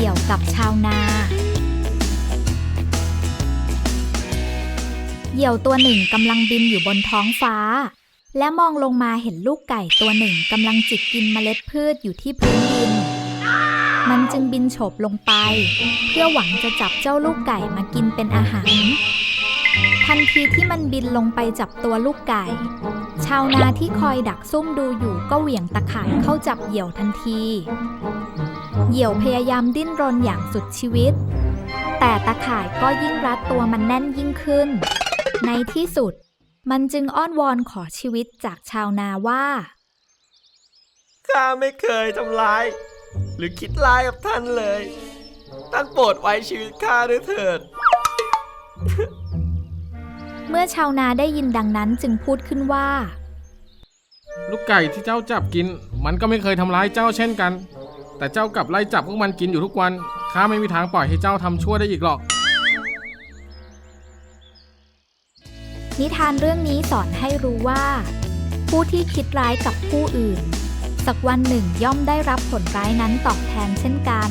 เหยี่ยวกับชาวนาเหยี่ยวตัวหนึ่งกำลังบินอยู่บนท้องฟ้า และมองลงมาเห็นลูกไก่ตัวหนึ่งกำลังจิกกินเมล็ดพืชอยู่ที่พื้นดิน มันจึงบินโฉบลงไป เพื่อหวังจะจับเจ้าลูกไก่มากินเป็นอาหาร ทันทีที่มันบินลงไปจับตัวลูกไก่ ชาวนาที่คอยดักซุ่มดูอยู่ก็เหวี่ยงตะข่ายเข้าจับเหยี่ยวทันที เหยี่ยวพยายามดิ้นรนอย่างสุดชีวิต แต่ตะข่ายก็ยิ่งรัดตัวมันแน่นยิ่งขึ้น ในที่สุด มันจึงอ้อนวอนขอชีวิตจากชาวนาว่าข้าไม่เคยทำร้าย หรือคิดร้ายกับท่านเลย ท่านโปรดไว้ชีวิตข้าด้วยเถิด เมื่อชาวนาได้ยินดังนั้นจึงพูดขึ้นว่า ลูกไก่ที่เจ้าจับกิน มันก็ไม่เคยทำร้ายเจ้าเช่นกัน แต่เจ้ากลับไล่จับพวกมันกินอยู่ทุกวันข้าไม่มีทางปล่อยให้เจ้าทำชั่วได้อีกหรอก นิทานเรื่องนี้สอนให้รู้ว่า ผู้ที่คิดร้ายกับผู้อื่น สักวันหนึ่งย่อมได้รับผลร้ายนั้นตอบแทนเช่นกัน